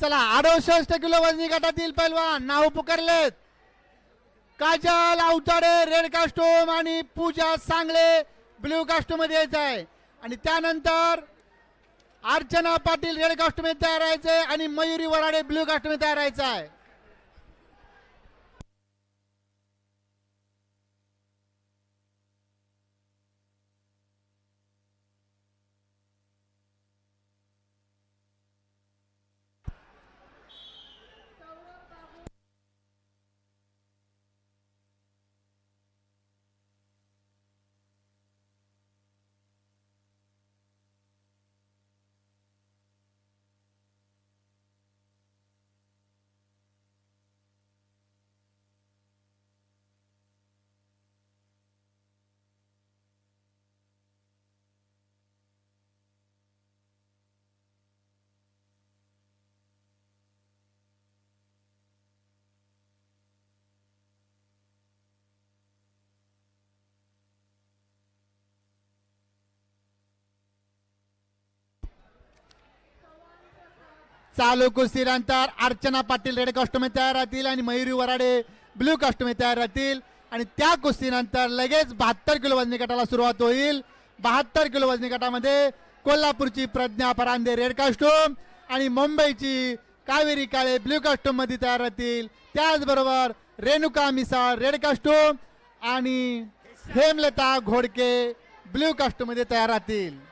चला अडुसष्ट किलो वजनी गटातील पैलवान नाव पुकारलेत. काजल अवताडे रेड कास्टोम आणि पूजा सांगले ब्ल्यू कास्टोममध्ये यायचं आहे. आणि त्यानंतर अर्चना पाटील रेड कास्टोममध्ये तयार राहायचंय आणि मयुरी वराडे ब्ल्यू कास्टोममध्ये तयार राहायचं आहे. चालू कुस्तीनंतर अर्चना पाटील रेड कॉस्ट्युमे तयार राहतील आणि मयुरी वराडे ब्ल्यू कॉस्ट्युमे तयार राहतील. आणि त्या कुस्तीनंतर लगेच बहात्तर किलो वजनी गटाला सुरुवात होईल. बहात्तर किलो वजनी गटामध्ये कोल्हापूरची प्रज्ञा परांदे रेड कॉस्ट्युम आणि मुंबईची कावेरी काळे ब्ल्यू कॉस्ट्युममध्ये तयार राहतील. त्याचबरोबर रेणुका मिसाळ रेड कॉस्ट्युम आणि हेमलता घोडके ब्ल्यू कॉस्ट्युममध्ये तयार राहतील.